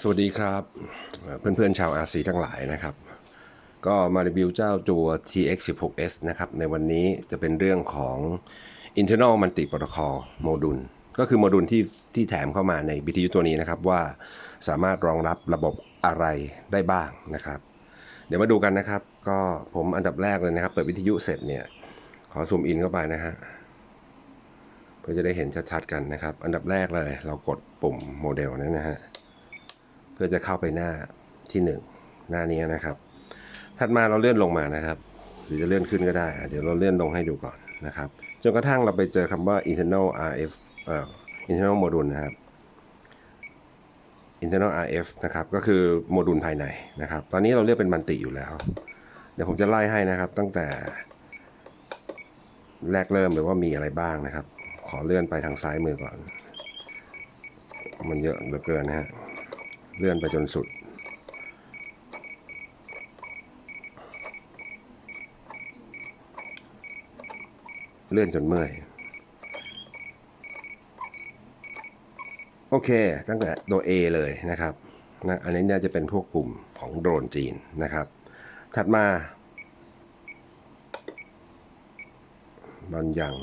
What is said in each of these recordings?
สวัสดีครับเพื่อนๆชาว RC ทั้งหลายนะครับ ก็มารีวิวเจ้าตัว TX16S นะครับ ในวันนี้จะเป็นเรื่องของ internal multi protocol module ก็คือโมดูลที่ที่แถมเข้ามาในวิทยุตัวนี้นะครับ ว่าสามารถรองรับระบบอะไรได้บ้างนะครับ เดี๋ยวมาดูกันนะครับ ก็ผมอันดับแรกเลยนะครับ เปิดวิทยุเสร็จเนี่ย ขอซูมอินเข้าไปนะฮะเพื่อจะได้เห็นชัดๆกันนะครับ อันดับแรกเลย เรากดปุ่มโมเดลนั้นนะฮะ เพื่อจะเข้าไปหน้าที่หนึ่งหน้านี้นะครับ ถัดมาเราเลื่อนลงมานะครับ หรือจะเลื่อนขึ้นก็ได้ เดี๋ยวเราเลื่อนลงให้ดูก่อนนะครับ จนกระทั่งเราไปเจอคำว่า internal RF เอ่อ internal module นะครับ internal RF นะครับ ก็คือโมดูลภายในนะครับ ตอนนี้เราเลือกเป็นมันติอยู่แล้ว เดี๋ยวผมจะไล่ให้นะครับ ตั้งแต่ แรกเริ่มเลยว่ามีอะไรบ้างนะครับ ขอเลื่อนไปทางซ้ายมือก่อน มันเยอะเหลือเกินนะฮะ เลื่อนไปจนสุด เลื่อนจนเมื่อย โอเค ตั้งแต่ตัว A เลยนะครับนะอันนี้น่าจะเป็นพวกกลุ่มของโดรนจีนนะครับ ถัดมาบันยัง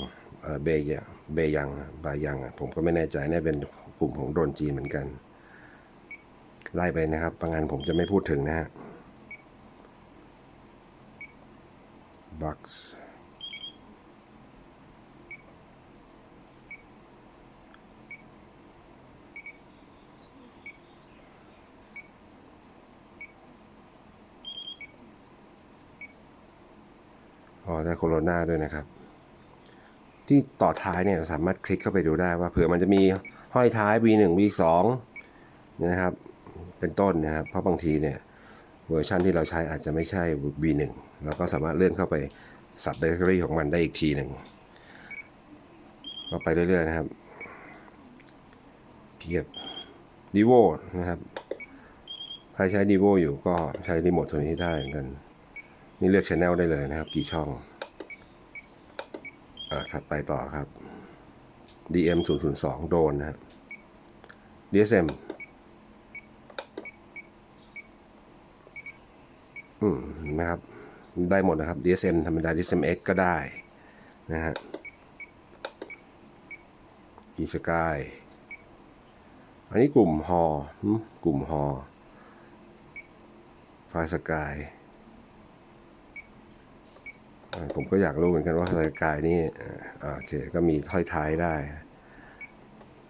เบยเบยังบายัง ผมก็ไม่แน่ใจน่าเป็นกลุ่มของโดรนจีนเหมือนกัน ไล่ไปนะครับ บางงานผมจะไม่พูดถึงนะฮะ Box อ๋อได้โคโรนาด้วยนะครับ ที่ต่อท้ายเนี่ยสามารถคลิกเข้าไปดูได้ว่าเผื่อมันจะมีห้อยท้าย V1 V2 นะครับ เป็นต้นนะครับ เพราะบางทีเนี่ยเวอร์ชันที่เราใช้อาจจะไม่ใช่ V1 เราก็สามารถเลื่อนเข้าไปสับ directory ของมันได้อีกทีหนึ่งก็ไปเรื่อย ๆ นะครับเพียบ d e v o นะครับ ใครใช้ d e v o อยู่ก็ใช้รีโมทตัวนี้ได้เหมือนกัน นี่เลือก Channel ได้เลยนะครับ กี่ช่อง อ่าถัดไปต่อครับ DM 0 0 2โดนนะครับ DSM อืมเห็นะครับ ได้หมดนะครับ DSM ธรรมดา DSM X ก็ได้นะฮะ e sky อันนี้กลุ่มฮอกลุ่มฮอไฟสกายผมก็อยากรู้เหมือนกันว่าสายกายนี่โอเค ก็มีถ้อยท้ายได้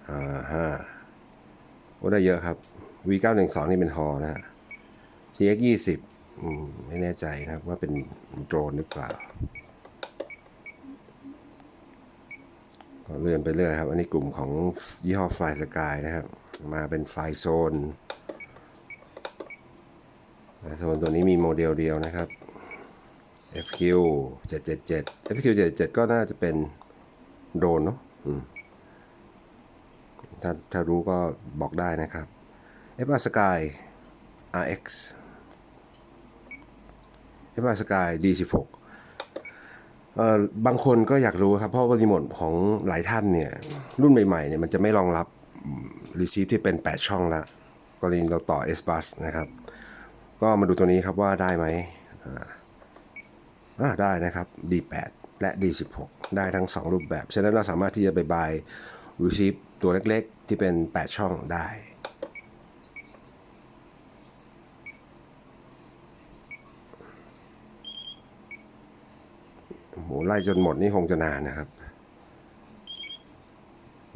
อ่าฮะโอ้ได้เยอะครับ V912 นี่เป็นฮอนะฮะ CX20 ไม่แน่ใจนะครับว่าเป็นโดรนหรือเปล่าก็เลื่อนไปเรื่อยครับ อันนี้กลุ่มของยี่ห้อ Fly Sky นะครับ มาเป็นไฟโซนโซนตัวนี้มีโมเดลเดียวนะครับ FQ 777 FQ 777ก็น่าจะเป็นโดรนเนาะถ้าถ้ารู้ก็บอกได้นะครับ f r Sky RX f r Sky D16 เอ่อบางคนก็อยากรู้ครับ เพราะว่ารีโมทของหลายท่านเนี่ย รุ่นใหม่ๆเนี่ยมันจะไม่รองรับรีซีฟที่เป็น 8 ช่องละกรณีเราต่อ S bus นะครับ ก็มาดูตัวนี้ครับว่าได้ไหมอ่าได้นะครับ D8 และ D16 ได้ทั้ง 2 รูปแบบ ฉะนั้นเราสามารถที่จะไปบาย receive ตัวเล็กๆ ที่เป็น 8 ช่องได้ โอ้โห ไล่จนหมดนี่คงจะนานนะครับ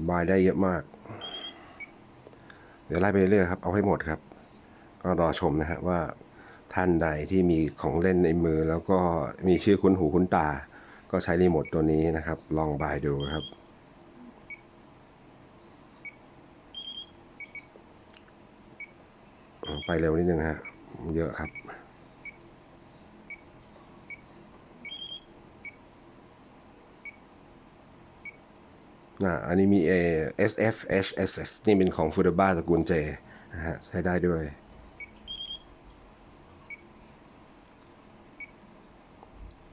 บายได้เยอะมาก เดี๋ยวไล่ไปเรื่อยครับ เอาให้หมดครับ ก็รอชมนะฮะว่าท่านใดที่มีของเล่นในมือ แล้วก็มีชื่อคุ้นหูคุ้นตา ก็ใช้รีโมทตัวนี้นะครับ ลองบายดูครับไปเร็วนิดนึงฮะ เยอะครับ อ่าอันนี้มี A S F H S S นี่เป็นของฟูดบ้าตระกูลเจนะฮะใช้ได้ด้วย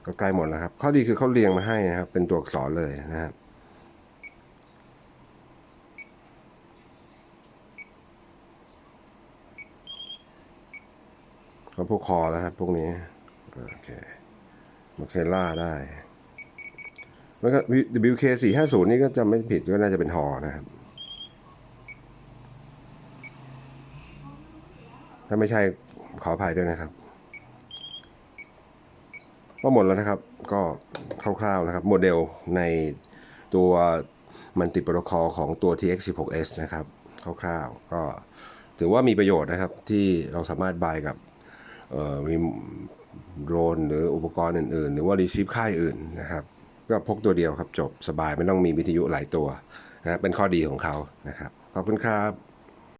ก็ใกล้หมดแล้วครับ ข้อดีคือเขาเรียงมาให้นะครับ เป็นตัวอักษรเลยนะครับก็พวกคอแล้วครับพวกนี้ โอเคโอเคล่าได้ แล้วก็ WK 4 5 0นี่ก็จำไม่ผิดก็น่าจะเป็นฮอนะครับ ถ้าไม่ใช่ขออภัยด้วยนะครับ ก็หมดแล้วนะครับ ก็คร่าวๆนะครับ โมเดลในตัวมันติดโปรโตคอลของตัว TX16S นะครับ คร่าวๆ ก็ถือว่ามีประโยชน์นะครับ ที่เราสามารถบายกับมีโดรนหรืออุปกรณ์อื่น ๆ หรือว่ารีซีฟค่ายอื่นนะครับ ก็พกตัวเดียวครับจบสบายไม่ต้องมีวิทยุหลายตัวนะเป็นข้อดีของเขานะครับ ขอบคุณครับ